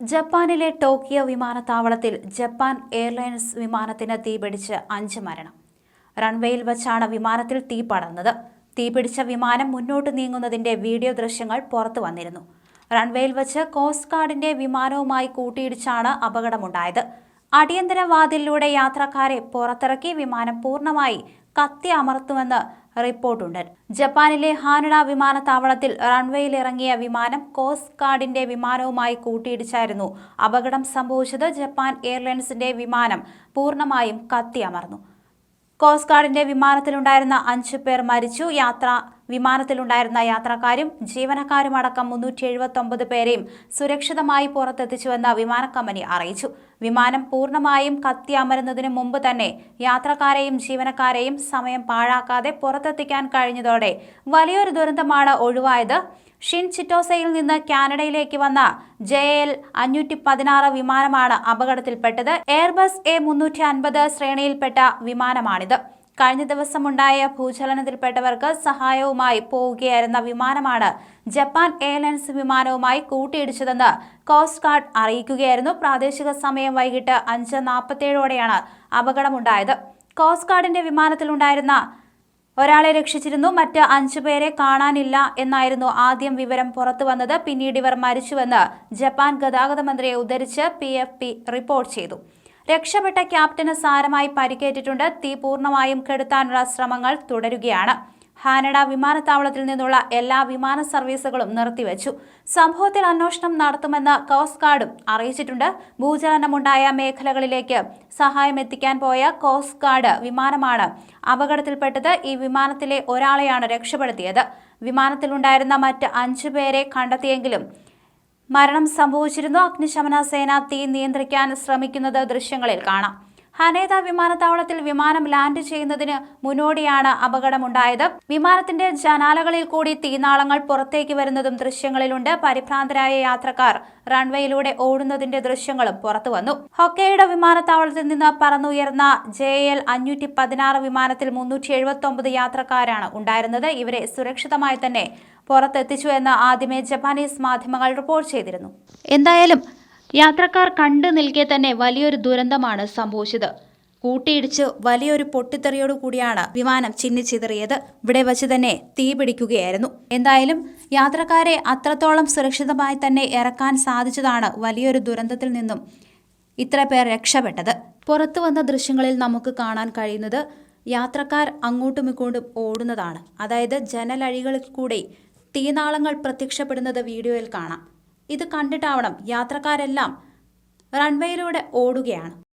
ജപ്പാനിലെ ടോക്കിയോ വിമാനത്താവളത്തിൽ Japan airlines വിമാനത്തിന് തീപിടിച്ച് അഞ്ച് മരണം. റൺവേയിൽ വച്ചാണ് വിമാനത്തിൽ തീ പടർന്നത്. തീപിടിച്ച വിമാനം മുന്നോട്ട് നീങ്ങുന്നതിന്റെ വീഡിയോ ദൃശ്യങ്ങൾ പുറത്തു വന്നിരുന്നു. റൺവേയിൽ വച്ച് കോസ്റ്റ് ഗാർഡിന്റെ വിമാനവുമായി കൂട്ടിയിടിച്ചാണ് അപകടമുണ്ടായത്. അടിയന്തര വാതിലിലൂടെ യാത്രക്കാരെ പുറത്തിറക്കി വിമാനം പൂർണമായി കത്തി അമർത്തുമെന്ന് റിപ്പോർട്ടുണ്ട്. ജപ്പാനിലെ ഹാനഡ വിമാനത്താവളത്തിൽ റൺവേയിൽ ഇറങ്ങിയ വിമാനം കോസ്റ്റ് ഗാർഡിന്റെ വിമാനവുമായി കൂട്ടിയിടിച്ചായിരുന്നു അപകടം സംഭവിച്ചത് ജപ്പാൻ എയർലൈൻസിന്റെ വിമാനം പൂർണമായും കത്തിയമർന്നു. കോസ്റ്റ് ഗാർഡിന്റെ വിമാനത്തിലുണ്ടായിരുന്ന അഞ്ചു പേർ മരിച്ചു. യാത്ര വിമാനത്തിലുണ്ടായിരുന്ന യാത്രക്കാരും ജീവനക്കാരുമടക്കം മുന്നൂറ്റി എഴുപത്തി ഒമ്പത് പേരെയും സുരക്ഷിതമായി പുറത്തെത്തിച്ചുവെന്ന് വിമാന കമ്പനി അറിയിച്ചു. വിമാനം പൂർണമായും കത്തിയമരുന്നതിനു മുമ്പ് തന്നെ യാത്രക്കാരെയും ജീവനക്കാരെയും സമയം പാഴാക്കാതെ പുറത്തെത്തിക്കാൻ കഴിഞ്ഞതോടെ വലിയൊരു ദുരന്തമാണ് ഒഴിവായത്. ഷിൻ ചിറ്റോസയിൽ നിന്ന് കാനഡയിലേക്ക് വന്ന ജെ എൽ അഞ്ഞൂറ്റി പതിനാറ് വിമാനമാണ് അപകടത്തിൽപ്പെട്ടത്. എയർബസ് എ മുന്നൂറ്റി അൻപത് ശ്രേണിയിൽപ്പെട്ട വിമാനമാണിത്. കഴിഞ്ഞ ദിവസമുണ്ടായ ഭൂചലനത്തിൽപ്പെട്ടവർക്ക് സഹായവുമായി പോവുകയായിരുന്ന വിമാനമാണ് ജപ്പാൻ എയർലൈൻസ് വിമാനവുമായി കൂട്ടിയിടിച്ചതെന്ന് കോസ്റ്റ് ഗാർഡ് അറിയിക്കുകയായിരുന്നു. പ്രാദേശിക സമയം വൈകിട്ട് അഞ്ച് നാൽപ്പത്തേഴോടെയാണ് അപകടമുണ്ടായത്. കോസ്റ്റ് ഗാർഡിന്റെ വിമാനത്തിലുണ്ടായിരുന്ന ഒരാളെ രക്ഷിച്ചിരുന്നു. മറ്റ് അഞ്ചു പേരെ കാണാനില്ല എന്നായിരുന്നു ആദ്യം വിവരം പുറത്തു വന്നത്. പിന്നീട് ഇവർ മരിച്ചുവെന്ന് ജപ്പാൻ ഗതാഗത മന്ത്രിയെ ഉദ്ധരിച്ച് പി റിപ്പോർട്ട് ചെയ്തു. രക്ഷപ്പെട്ട ക്യാപ്റ്റന് സാരമായി പരിക്കേറ്റിട്ടുണ്ട്. തീ പൂർണമായും കെടുത്താനുള്ള ശ്രമങ്ങൾ തുടരുകയാണ്. ഹാനഡ വിമാനത്താവളത്തിൽ നിന്നുള്ള എല്ലാ വിമാന സർവീസുകളും നിർത്തിവച്ചു. സംഭവത്തിൽ അന്വേഷണം നടത്തുമെന്ന് കോസ്റ്റ് ഗാർഡും അറിയിച്ചിട്ടുണ്ട്. ഭൂചലനമുണ്ടായ മേഖലകളിലേക്ക് സഹായം എത്തിക്കാൻ പോയ കോസ്റ്റ് ഗാർഡ് വിമാനമാണ് അപകടത്തിൽപ്പെട്ടത്. ഈ വിമാനത്തിലെ ഒരാളെയാണ് രക്ഷപ്പെടുത്തിയത്. വിമാനത്തിലുണ്ടായിരുന്ന മറ്റ് അഞ്ചു പേരെ കണ്ടെത്തിയെങ്കിലും മരണം സംഭവിച്ചിരുന്നു. അഗ്നിശമന സേന തീ നിയന്ത്രിക്കാൻ ശ്രമിക്കുന്നത് ദൃശ്യങ്ങളിൽ കാണാം. ഹനേത വിമാനത്താവളത്തിൽ വിമാനം ലാൻഡ് ചെയ്യുന്നതിന് മുന്നോടിയാണ് അപകടമുണ്ടായത്. വിമാനത്തിന്റെ ജനാലകളിൽ കൂടി തീനാളങ്ങൾ പുറത്തേക്ക് വരുന്നതും ദൃശ്യങ്ങളിലുണ്ട്. പരിഭ്രാന്തരായ യാത്രക്കാർ റൺവേയിലൂടെ ഓടുന്നതിന്റെ ദൃശ്യങ്ങളും പുറത്തു വന്നു. ഹൊക്കയുടെ വിമാനത്താവളത്തിൽ നിന്ന് പറന്നുയർന്ന ജെ എൽ അഞ്ഞൂറ്റി പതിനാറ് വിമാനത്തിൽ മുന്നൂറ്റി എഴുപത്തി ഒമ്പത് യാത്രക്കാരാണ് ഉണ്ടായിരുന്നത്. ഇവരെ സുരക്ഷിതമായി തന്നെ പുറത്തെത്തിച്ചു എന്ന് ആദ്യമേ ജപ്പാനീസ് മാധ്യമങ്ങൾ റിപ്പോർട്ട് ചെയ്തിരുന്നു. എന്തായാലും യാത്രക്കാർ കണ്ടു നിൽക്കെ തന്നെ വലിയൊരു ദുരന്തമാണ് സംഭവിച്ചത്. കൂട്ടിയിടിച്ച് വലിയൊരു പൊട്ടിത്തെറിയോടു കൂടിയാണ് വിമാനം ചിന്നിച്ചിതറിയത്. ഇവിടെ വച്ച് തന്നെ തീപിടിക്കുകയായിരുന്നു എന്തായാലും യാത്രക്കാരെ അത്രത്തോളം സുരക്ഷിതമായി തന്നെ ഇറക്കാൻ സാധിച്ചതാണ് വലിയൊരു ദുരന്തത്തിൽ നിന്നും ഇത്ര പേർ രക്ഷപ്പെട്ടത്. പുറത്തു വന്ന ദൃശ്യങ്ങളിൽ നമുക്ക് കാണാൻ കഴിയുന്നത് യാത്രക്കാർ അങ്ങോട്ടും ഇങ്ങോട്ടും ഓടുന്നതാണ്. അതായത് ജനലഴികളിൽ കൂടി തീനാളങ്ങൾ പ്രത്യക്ഷപ്പെടുന്നത് വീഡിയോയിൽ കാണാം. ഇത് കണ്ടിട്ടാവണം യാത്രക്കാരെല്ലാം റൺവേയിലൂടെ ഓടുകയാണ്.